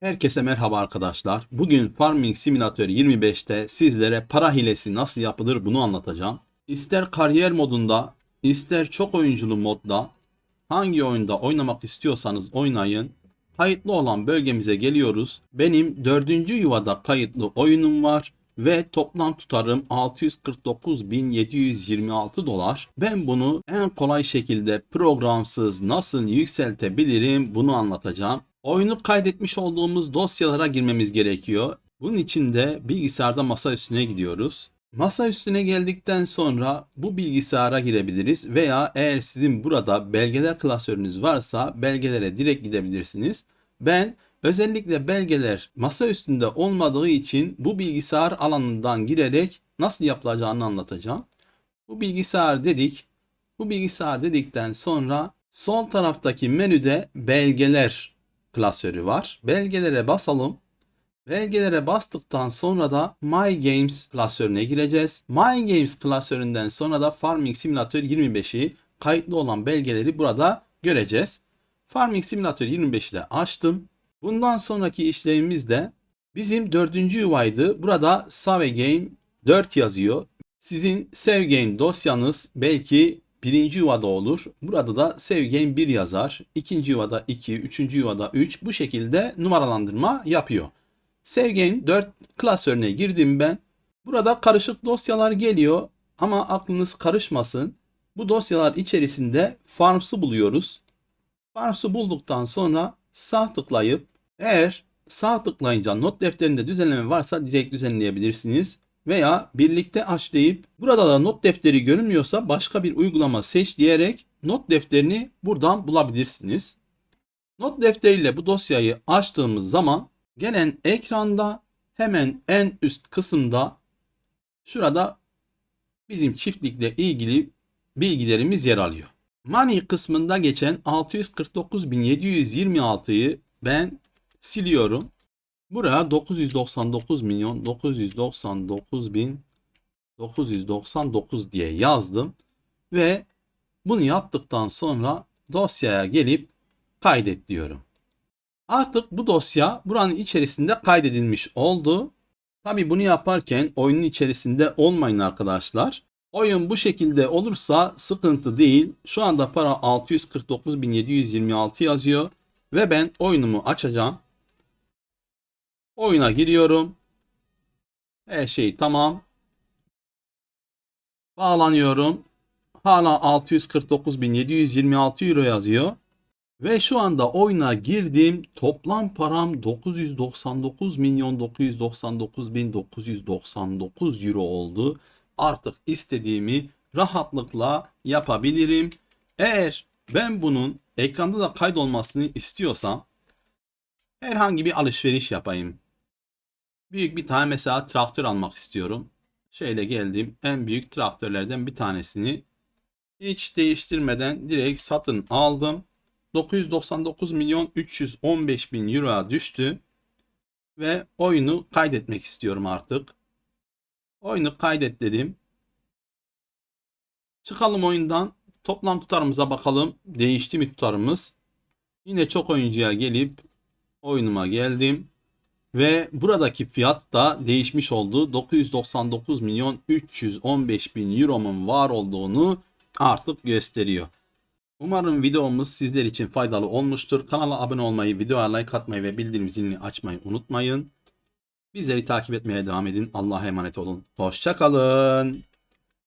Herkese merhaba arkadaşlar. Bugün Farming Simulator 25'te sizlere para hilesi nasıl yapılır bunu anlatacağım. İster kariyer modunda, ister çok oyunculu modda hangi oyunda oynamak istiyorsanız oynayın. Kayıtlı olan bölgemize geliyoruz. Benim dördüncü yuvada kayıtlı oyunum var ve toplam tutarım 649.726 dolar. Ben bunu en kolay şekilde programsız nasıl yükseltebilirim bunu anlatacağım. Oyunu kaydetmiş olduğumuz dosyalara girmemiz gerekiyor. Bunun için de bilgisayarda masa üstüne gidiyoruz. Masa üstüne geldikten sonra bu bilgisayara girebiliriz veya eğer sizin burada belgeler klasörünüz varsa belgelere direkt gidebilirsiniz. Ben özellikle belgeler masa üstünde olmadığı için bu bilgisayar alanından girerek nasıl yapılacağını anlatacağım. Bu bilgisayar dedik. Bu bilgisayar dedikten sonra sol taraftaki menüde belgeler klasörü var. Belgelere basalım. Belgelere bastıktan sonra da My Games klasörüne gireceğiz. My Games klasöründen sonra da Farming Simulator 25'i kayıtlı olan belgeleri burada göreceğiz. Farming Simulator 25'i de açtım. Bundan sonraki işlemimiz de bizim dördüncü yuvaydı. Burada Save Game 4 yazıyor. Sizin Save Game dosyanız belki birinci yuvada olur. Burada da Game 1 yazar. İkinci yuvada 2, üçüncü yuvada 3 bu şekilde numaralandırma yapıyor. Game 4 klasörüne girdim ben. Burada karışık dosyalar geliyor ama aklınız karışmasın. Bu dosyalar içerisinde Farms'ı buluyoruz. Farms'ı bulduktan sonra sağ tıklayıp eğer sağ tıklayınca not defterinde düzenleme varsa direkt düzenleyebilirsiniz. Veya birlikte aç deyip burada da not defteri görünmüyorsa başka bir uygulama seç diyerek not defterini buradan bulabilirsiniz. Not defteriyle bu dosyayı açtığımız zaman gelen ekranda hemen en üst kısımda şurada bizim çiftlikle ilgili bilgilerimiz yer alıyor. Money kısmında geçen 649.726'yı ben siliyorum. Buraya 999 milyon 999 bin 999 diye yazdım ve bunu yaptıktan sonra dosyaya gelip kaydet diyorum. Artık bu dosya buranın içerisinde kaydedilmiş oldu. Tabi bunu yaparken oyunun içerisinde olmayın arkadaşlar. Oyun bu şekilde olursa sıkıntı değil. Şu anda para 649.726 yazıyor ve ben oyunumu açacağım. Oyuna giriyorum. Her şey tamam. Bağlanıyorum. Hala 649.726 euro yazıyor. Ve şu anda oyuna girdim. Toplam param 999 milyon 999 bin 999 euro oldu. Artık istediğimi rahatlıkla yapabilirim. Eğer ben bunun ekranda da kaydolmasını istiyorsam herhangi bir alışveriş yapayım. Büyük bir tane mesela traktör almak istiyorum. Şöyle geldim. En büyük traktörlerden bir tanesini hiç değiştirmeden direkt satın aldım. 999 milyon 315 bin euroya düştü. Ve oyunu kaydetmek istiyorum artık. Oyunu kaydet dedim. Çıkalım oyundan. Toplam tutarımıza bakalım. Değişti mi tutarımız? Yine çok oyuncuya gelip oyunuma geldim. Ve buradaki fiyat da değişmiş oldu. 999 milyon 315 bin euromun var olduğunu artık gösteriyor. Umarım videomuz sizler için faydalı olmuştur. Kanala abone olmayı, videoya like atmayı ve bildirim zilini açmayı unutmayın. Bizleri takip etmeye devam edin. Allah'a emanet olun. Hoşçakalın.